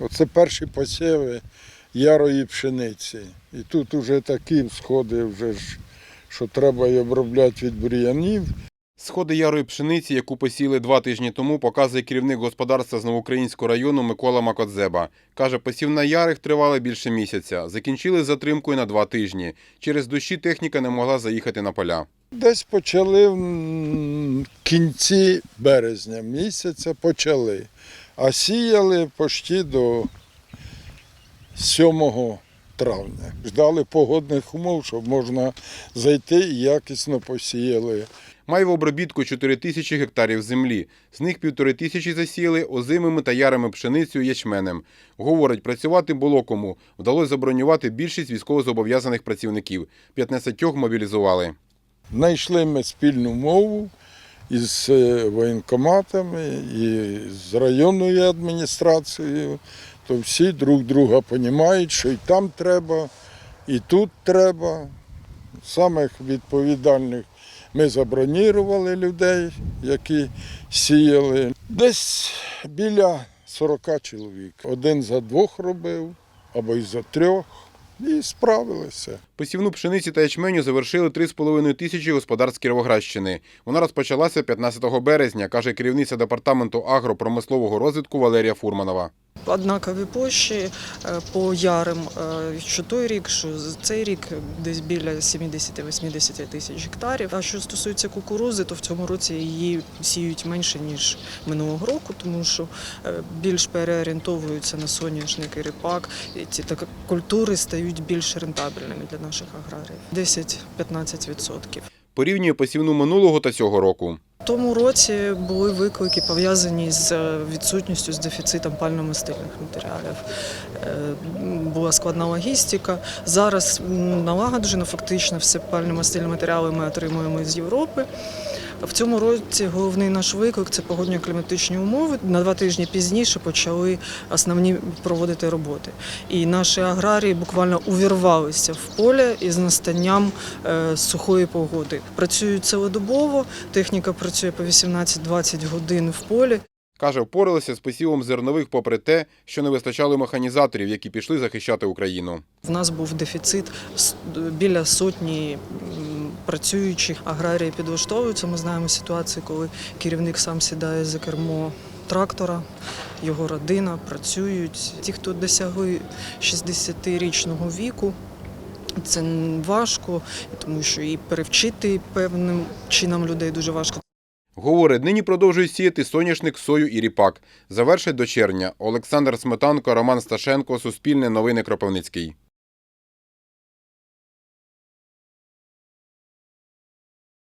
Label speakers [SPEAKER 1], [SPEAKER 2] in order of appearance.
[SPEAKER 1] Оце перші посіви ярої пшениці. І тут вже такі всходи, вже ж, що треба і обробляти від бур'янів.
[SPEAKER 2] Сходи ярої пшениці, яку посіяли два тижні тому, показує керівник господарства з Новоукраїнського району Микола Макодзеба. Каже, посів на ярих тривали більше місяця. Закінчили затримкою на два тижні. Через дощі техніка не могла заїхати на поля.
[SPEAKER 1] Десь почали в кінці березня місяця почали, а сіяли почти до 7 травня. Ждали погодних умов, щоб можна зайти і якісно посіяли.
[SPEAKER 2] Має в обробітку 4 тисячі гектарів землі. З них півтори тисячі засіяли озимими та ярими пшеницею ячменем. Говорить, працювати було кому. Вдалося забронювати більшість військовозобов'язаних працівників. 15 мобілізували.
[SPEAKER 1] Знайшли ми спільну мову із е, воєнкоматами і з районною адміністрацією. То всі друг друга розуміють, що і там треба, і тут треба. Самих відповідальних ми забронірували людей, які сіяли. Десь біля 40 чоловік. Один за двох робив або й за трьох. І справилися.
[SPEAKER 2] Посівну пшениці та ячменю завершили 3,5 тисячі господарств Кіровоградщини. Вона розпочалася 15 березня, каже керівниця департаменту агропромислового розвитку Валерія Фурманова.
[SPEAKER 3] Однакові площі е, по ярим, е, що той рік, що цей рік десь біля 70-80 тисяч гектарів. А що стосується кукурузи, то в цьому році її сіють менше ніж минулого року, тому що е, більш переорієнтовуються на соняшник і ріпак. І ці так культури стають більш рентабельними для наших аграріїв. 10-15%.
[SPEAKER 2] Порівнює посівну минулого та цього року.
[SPEAKER 3] Тому році були виклики пов'язані з е, відсутністю з дефіцитом пальномастильних матеріалів. Е, Була складна логістика. Зараз налагоджено фактично все пальномастильні матеріали ми отримуємо з Європи. В цьому році головний наш виклик це погодньо-кліматичні умови. На два тижні пізніше почали основні проводити роботи. І наші аграрії буквально увірвалися в поле із настанням е, сухої погоди. Працюють цілодобово, техніка працює по 18-20 годин в полі.
[SPEAKER 2] Каже, впоралися з посівом зернових попри те, що не вистачало механізаторів, які пішли захищати Україну.
[SPEAKER 3] В нас був дефіцит біля сотні м, працюючих. Аграрії підлаштовуються. Ми знаємо ситуацію, коли керівник сам сідає за кермо трактора, його родина працюють. Ті, хто досягли 60-річного віку. Це важко, тому що і перевчити певним чином людей дуже важко.
[SPEAKER 2] Говорить, нині продовжують сіяти соняшник, сою і ріпак. Завершать до червня. Олександр Сметанко, Роман Сташенко, Суспільне новини Кропивницький.